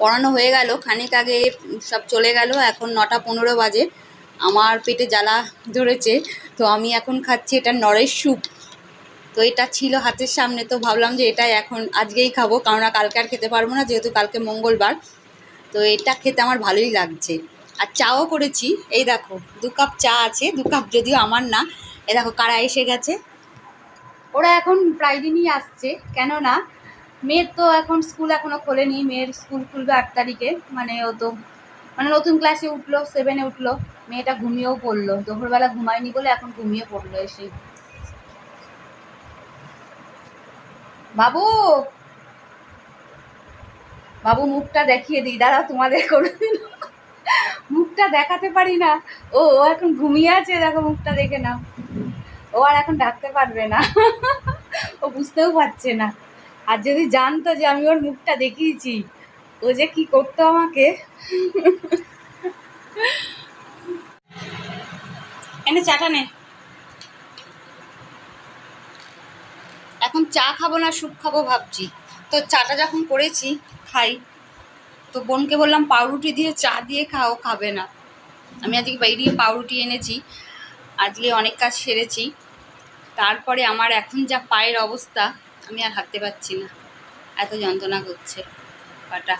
পড়ানো হয়ে গেল, খানিক আগে সব চলে গেল, এখন নটা পনেরো বাজে, আমার পেটে জ্বালা ধরেছে, তো আমি এখন খাচ্ছি এটা নরেশ স্যুপ। তো এটা ছিল হাতের সামনে, তো ভাবলাম যে এটা এখন আজকেই খাব কারণ কালকে আর খেতে পারব না, যেহেতু কালকে মঙ্গলবার। তো এটা খেতে আমার ভালোই লাগছে। আর চাও করেছি, এই দেখো, দু কাপ চা আছে, দু কাপ যদিও আমার না এ দেখো কারা এসে গেছে। ওরা এখন প্রায় দিনই আসছে, কেননা মেয়ের তো এখন স্কুল এখনও খোলেনি, মেয়ের স্কুল খুলবে আট তারিখে। মানে ও তো মানে নতুন ক্লাসে উঠল সেভেনে উঠল। মেয়েটা ঘুমিয়েও পড়ল। দুপুরবেলা ঘুমায়নি বলে এখন ঘুমিয়ে পড়ল এসে। বাবু! বাবু, মুখটা দেখিয়ে দিই। দাঁড়া তোমাদের কোনোদিন মুখটা দেখাতে পারি না। ও ও এখন ঘুমিয়ে আছে, দেখো মুখটা দেখে নাও। ও আর এখন ডাকতে পারবে না। ও বুঝতেও পারছে না। আর যদি জানতো যে আমি ওর মুখটা দেখিয়েছি, ও যে কি করতো আমাকে। এনে চাটা নে। এখন চা খাব না, স্যুপ খাব ভাবছি। তো চাটা যখন করেছি, খাই। তো বোনকে বললাম, পাউরুটি দিয়ে চা দিয়ে খাও খাবে না। আমি আজকে বাইরে পাউরুটি এনেছি। আজকে অনেক কাজ সেরেছি। তারপরে আমার এখন যা পায়ের অবস্থা আমি আর হাঁটতে পারছি না। এত যন্ত্রণা করছে। পাটা